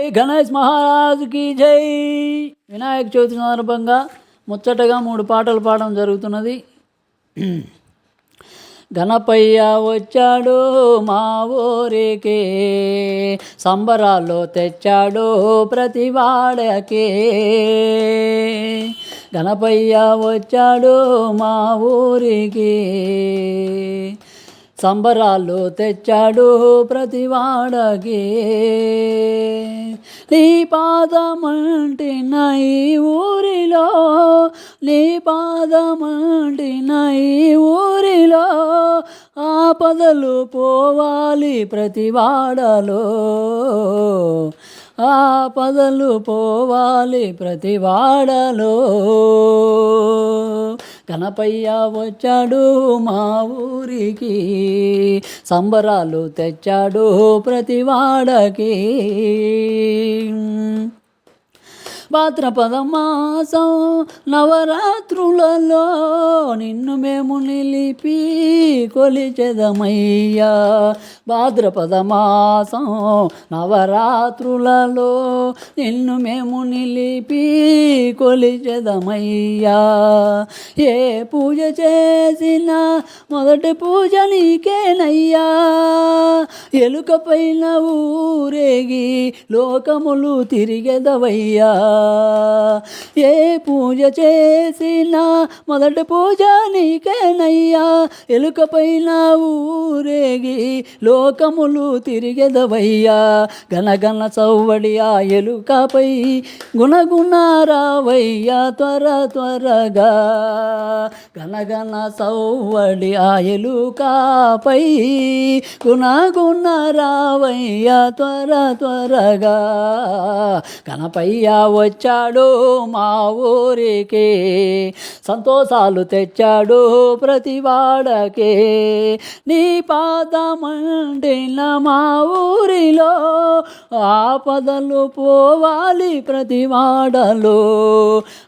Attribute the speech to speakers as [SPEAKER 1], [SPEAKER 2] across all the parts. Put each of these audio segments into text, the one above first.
[SPEAKER 1] గణేష్ మహారాజుకి జై. వినాయక చవితి సందర్భంగా ముచ్చటగా మూడు పాటలు పాడడం జరుగుతున్నది. గణపయ్య వచ్చాడు మా ఊరికే సంబరాల్లో తెచ్చాడు ప్రతి వాడకే. గణపయ్య వచ్చాడు మా ఊరికి సంబరాలు తెచ్చాడు ప్రతివాడకి నీ పాదమంటిన ఈ ఊరిలో నీ పాదమంటిన ఈ ఊరిలో ఆపదలు పోవాలి ప్రతి వాడలో ఆపదలు పోవాలి ప్రతి కనపయ్య గణపయ్య వచ్చాడు మా ఊరికి. సంబరాలు తెచ్చాడు ప్రతివాడకి భాద్రపద మాసం నవరాత్రులలో నిన్ను మేము నిలిపి కొలిచెదమయ్యా. భాద్రపద మాసం నవరాత్రులలో నిన్ను మేము నిలిపి కొలిచెదమయ్యా. ఏ పూజ చేసిన మొదటి పూజ నీకేనయ్యా. ఎలుకపైన ఊరేగి లోకములు తిరిగెదవయ్యా. ఏ పూజ చేసినా మొదటి పూజ నీకేనయ్యా. ఎలుక పైన ఊరేగి లోకములు తిరిగెదవయ్యా. గనగన చౌవడి ఆ ఎలుకపై గుణగుణారావయ్యా. త్వర త్వరగా గనగన సౌవడి ఆ ఎలుకపై గుణగుణరావయ్యా త్వర త్వరగా కనపయ్య వచ్చాడు మా ఊరికి. సంతోషాలు తెచ్చాడు ప్రతి వాడకే. నీ పాదమండిన మా ఊరిలో ఆపదలు పోవాలి ప్రతి వాడలో.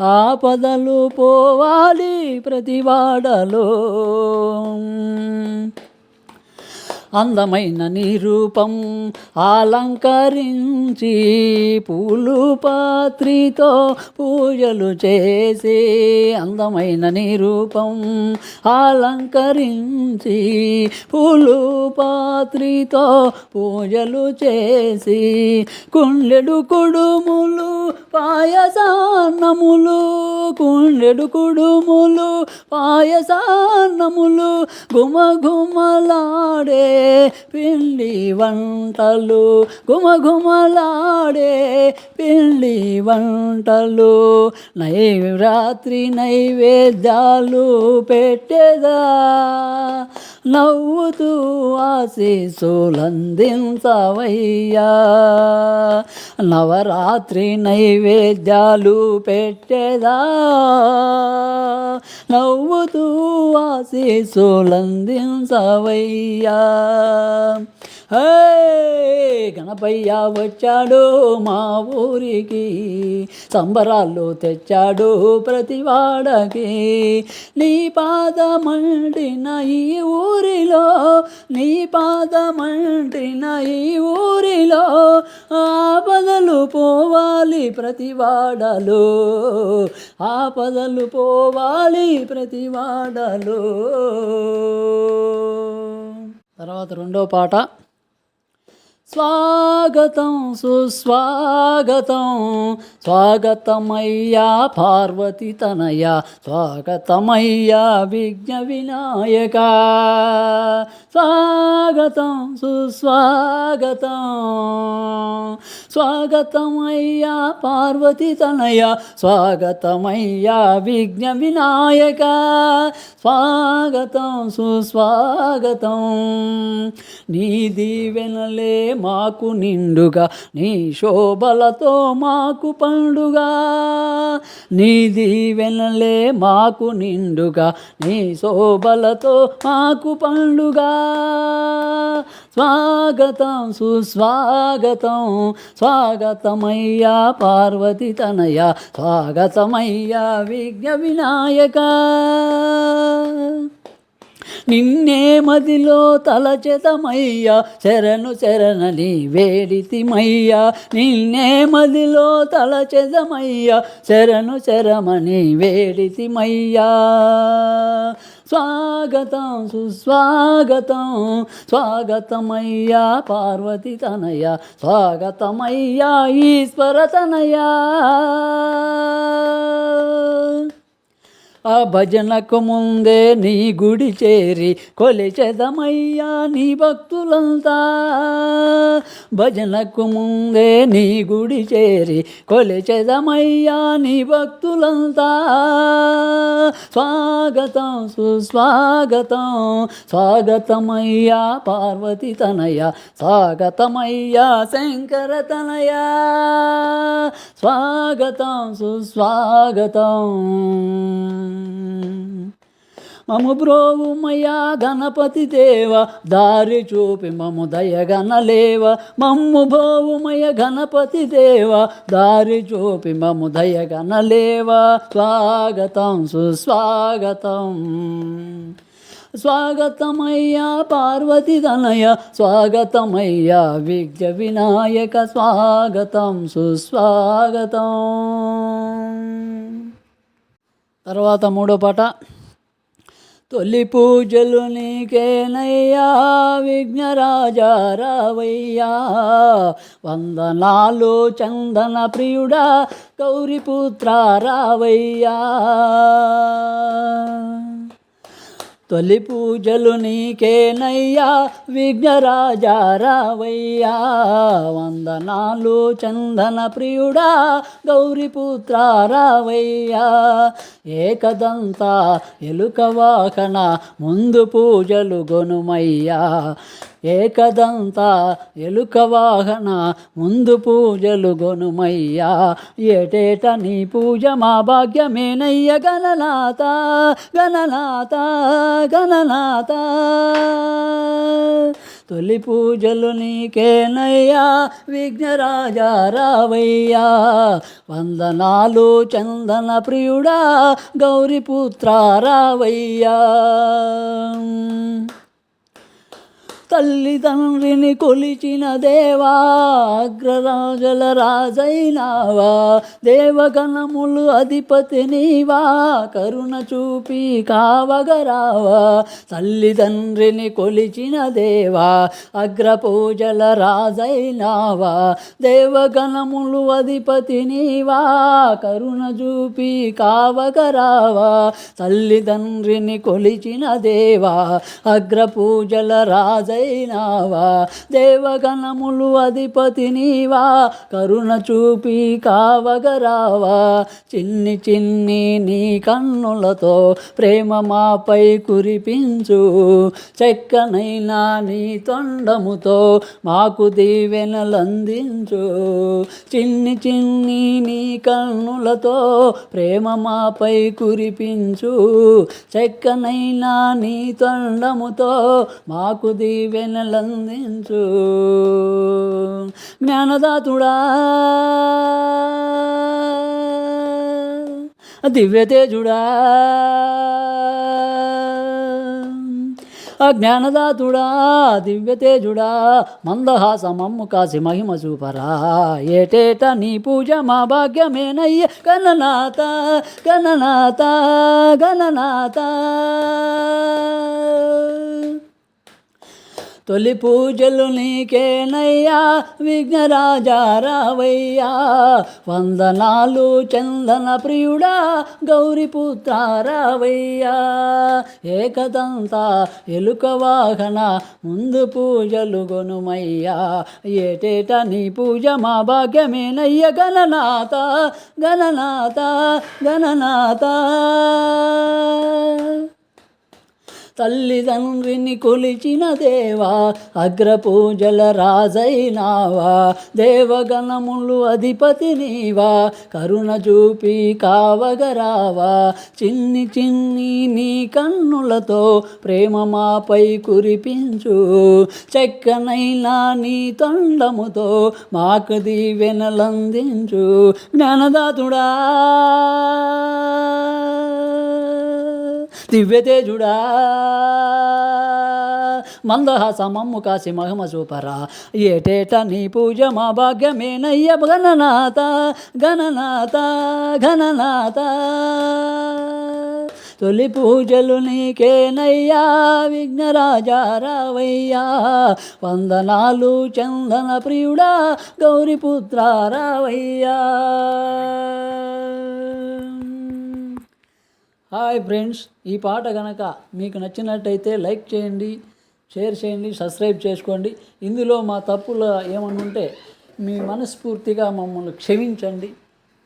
[SPEAKER 1] ఆపదలు పోవాలి ప్రతి వాడలో. అందమైన నిరూపం అలంకరించి పూలు పాత్రితో పూజలు చేసి అందమైన నిరూపం అలంకరించి పూలు పాత్రితో పూజలు చేసి కుండెడు కుడుములు పాయసాన్నములు కుండెడు కుడుములు పాయసాన్నములు గుమ గుమలాడే పిండి వంటలు గుమగుమలాడే పిండి వంటలు నైరాత్రి నైవేద్యాలు పెట్టేదా? నవ్వుతూ ఆశీసులందించవయ్యా నవరాత్రి నైవేద్యాలు పెట్టేదా? నవ్వుతూ ఆశీసులందించవయ్యా గణపయ్య వచ్చాడు మా ఊరికి. సంబరాలు తెచ్చాడు ప్రతి వాడకి. నీ పాదమండిన ఈ ఊరిలో నీ పాదమండిన ఈ ఊరిలో ఆపదలు పోవాలి ప్రతి వాడలో. ఆపదలు పోవాలి ప్రతి వాడలో. తర్వాత రెండో పాట స్వాగతం సుస్వాగతం. స్వాగతమయ్యా పార్వతి తనయ స్వాగతమయ్యా విఘ్న వినాయక. స్వాగతం సుస్వాగతం. స్వాగతమయ్యా పార్వతి తనయ స్వాగతమయ్యా విఘ్న వినాయక. స్వాగతం సుస్వాగతం. నీ దీవెనలే మాకు నిండుగా నీ శోభలతో మాకు పండుగా. నీ దీవెనలే మాకు నిండుగా నీ శోభలతో మాకు పండుగా. స్వాగతం సుస్వాగతం స్వాగతమయ్యా పార్వతి తనయ స్వాగతమయ్యా విఘ్న వినాయక. నిన్నే మదిలో తలచెతమయ్యా శరణు శరణని వేడితిమయ్యా. నిన్నే మదిలో తలచెతమయ్యా శరణు శరమని వేడితిమయ్యా. స్వాగతం సుస్వాగతం. స్వాగతమయ్యా పార్వతి తనయ. స్వాగతమయ్యా ఈశ్వర తనయా. ఆ భజనకు ముందే నీ గుడి చేరి కొలిచెదమయ్యా నీ భక్తులంతా. భజనకు ముందే నీ గుడి చేరి కొలిచెదమయ్యా నీ భక్తులంతా. స్వాగతం సుస్వాగతం స్వాగతమయ్యా పార్వతి తనయ స్వాగతమయ్యా శంకర తనయ. స్వాగతం సుస్వాగతం. మము బ్రోవుమయ్యా గణపతి దేవ దారి చూపి మము దయగనలేవ. మమ్ము భోవుమయ గణపతి దేవ దారి చూపి మము దయగనలేవ. స్వాగతం సుస్వాగతం. స్వాగతమయ్యా పార్వతి తనయ స్వాగతమయ్యా విజ్ఞ వినాయక స్వాగతం సుస్వాగతం. తర్వాత మూడో పాట. తొలి పూజలు నీకేనయ్యా విఘ్నరాజా రావయ్యా. వందనాలు చందన ప్రియుడా గౌరిపుత్ర రావయ్యా. తొలి పూజలు నీకేనయ్యా విఘ్నరాజా రావయ్యా. వందనాలు చందన ప్రియుడా గౌరీపుత్ర రావయ్యా. ఏకదంత ఎలుక వాకన ముందు పూజలు గొనుమయ్యా. ఏకదంత ఎలుక వాహన ముందు పూజలు గొనుమయ్యా. ఏటేట నీ పూజ మా భాగ్యమేనయ్య గణనాథ గణనాథ గణనాథ. తొలి పూజలు నీకేనయ్యా విఘ్నరాజా రావయ్యా. వందనాలు చందన ప్రియుడా గౌరీపుత్ర రావయ్యా. తల్లిదండ్రిని కొలిచిన దేవా అగ్రరాజుల రాజైనావా. దేవగణములు అధిపతి నీవా కరుణ చూపి కావగరావా. తల్లిదండ్రిని కొలిచిన దేవా అగ్రపూజల రాజైనావా. దేవగణములు అధిపతి నీవా కరుణ చూపి కావగరావా. తల్లిదండ్రిని కొలిచిన దేవా అగ్రపూజల రాజ రాజైనావా దేవగణములు అధిపతి నీవా కరుణ చూపి కావగరావా చిన్ని చిన్ని నీ కన్నులతో ప్రేమ మాపై కురిపించు చెక్కనైనా నీ తొండముతో మాకు దీవెనలందించు చిన్ని చిన్ని నీ కన్నులతో ప్రేమ మాపై కురిపించు చెక్కనైనా నీ తొండముతో మాకు వెనలందించు. జ్ఞానదాతుడా. దివ్యతేజుడా. అజ్ఞానదాతుడా దివ్యతేజుడా. మందహాస మమ్ము కాసి మహిమ చూపరా. ఏటేట నీ పూజ మా భాగ్యమేనయ్య గణనాథ గణనాథ గణనాథ తొలి పూజలు నీకేనయ్యా విఘ్నరాజా రావయ్యా. వందనాలు చందన ప్రియుడా గౌరీపుత్ర రావయ్యా. ఏకదంత ఎలుక వాహన ముందు పూజలు గొనుమయ్యా. ఏటేట నీ పూజ మా భాగ్యమేనయ్య గణనాథ గణనాథ గణనాథ తల్లిదండ్రిని కొలిచిన దేవా అగ్రపూజల రాజైనావా దేవగణములు అధిపతి నీవా కరుణ చూపి కావగరావా చిన్ని చిన్ని నీ కన్నులతో ప్రేమ మాపై కురిపించు చెక్కనైనా నీ తొండముతో మాకు దీవెనలందించు జ్ఞానదాతుడా. దివ్యతేజుడా. మందహాస మమ్ము కాసి మహిమ సూపరా ఏటేట నీ పూజ మా భాగ్యమేనయ్య గణనాథ గణనాథ గణనాథ తొలి పూజలు నీకేనయ్యా విఘ్నరాజా రావయ్యా వందనాలు చందన ప్రియుడా గౌరీపుత్ర రావయ్యా హాయ్ ఫ్రెండ్స్ ఈ పాట కనుక మీకు నచ్చినట్టయితే లైక్ చేయండి షేర్ చేయండి సబ్స్క్రైబ్ చేసుకోండి. ఇందులో మా తప్పులు ఏమన్నా ఉంటే మీ మనస్ఫూర్తిగా మమ్మల్ని క్షమించండి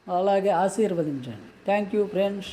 [SPEAKER 1] అలాగే ఆశీర్వదించండి. Thank you friends